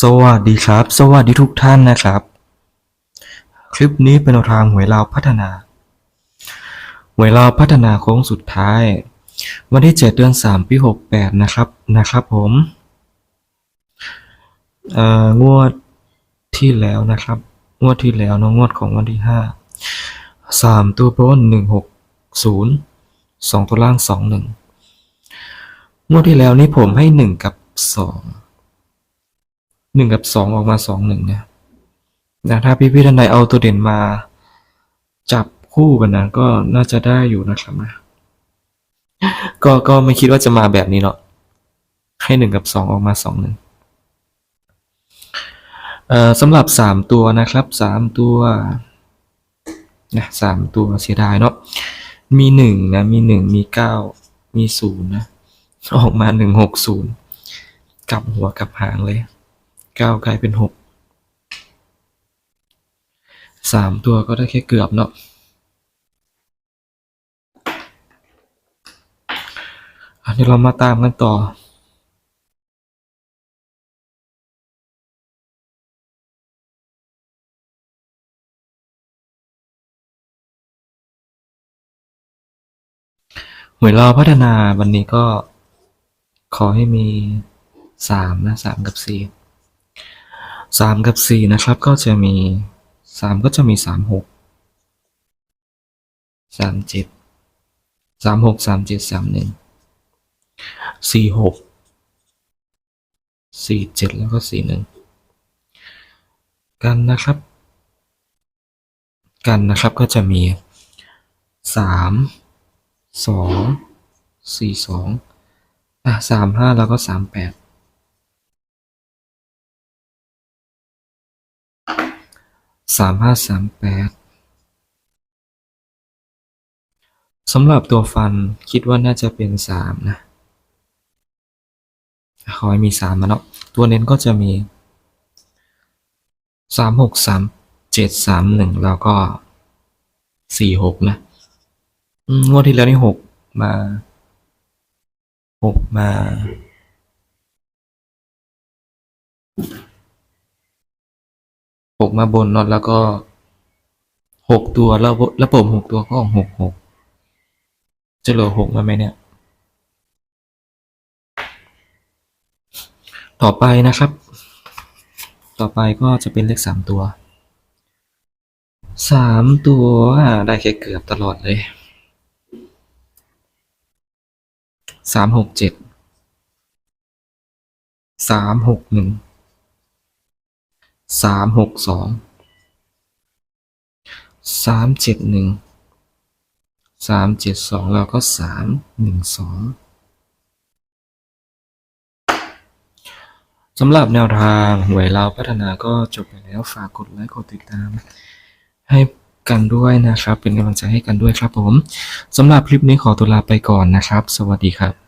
สวัสดีครับ สวัสดีทุกท่านนะครับ คลิปนี้เป็นทางหวยลาวพัฒนา หวยลาวพัฒนาโค้งสุดท้าย วันที่ 7 เดือน 3 ปี68 นะครับนะครับผมเอ่องวดที่แล้วนะครับ งวดที่แล้วเนอะงวดของวันที่ 5 3 ตัวบน 160 2 ตัวล่าง 21 งวดที่แล้วนี่ผมให้ 1 กับ 2 หนึ่งกับสองออกมาสองหนึ่งเนี่ยนะถ้าพี่พี่ๆท่านใดเอาตัวเด่นมา จับคู่กันนะก็น่าจะได้อยู่นะครับนะก็ก็ไม่คิดว่าจะมาแบบนี้เนาะให้หนึ่งกับสองออกมาสองหนึ่งเอ่อสำหรับสามตัวนะครับสามตัวนะสามตัวเสียดายเนาะมีหนึ่งนะมีหนึ่งมีเก้ามีศูนย์นะ ออกมาหนึ่งหกศูนย์กลับหัวกลับหางเลย เก้ากลายเป็นหกสามตัวก็ได้แค่เกือบเนาะอันนี้เรามาตามกันต่อหวยเราพัฒนาวันนี้ก็ขอให้มีสามนะสามกับสี่ สามกับสี่นะครับก็จะมีสามก็จะมีสามหกสามเจ็ดสามหกสามเจ็ดสามหนึ่งสี่หกสี่เจ็ดแล้วก็สี่หนึ่งกันนะครับ กันนะครับก็จะมีสามสองสี่สองอะสามห้าแล้วก็สามแปด สามห้าสามแปดสำหรับตัวฟันคิดว่าน่าจะเป็นสามนะขอให้มีสามมาเนาะตัวเน้นก็จะมีสามหกสามเจ็ดสามหนึ่งแล้วก็สี่หกนะงวดที่แล้วนี่หกมาหกมา หกมาบนเนอะแล้วก็หกตัวแล้วแล้วผมหกตัวก็ออกหกหกจะเหลือหกมาไหมเนี่ย ต่อไปนะครับ ต่อไปก็จะเป็นเลขสามตัวสามตัวได้แค่เกือบตลอดเลยสามหกเจ็ดสามหกหนึ่ง สามหกสองสามเจ็ดหนึ่งสามเจ็ดสองแล้วก็สามหนึ่งสองสำหรับแนวทางหวยเราวพัฒนาก็จบไปแล้วฝากกดไลค์กดติดตาม ให้กันด้วยนะครับ เป็นกำลังใจให้กันด้วยครับผมสำหรับคลิปนี้ขอตัวลาไปก่อนนะครับ สวัสดีครับ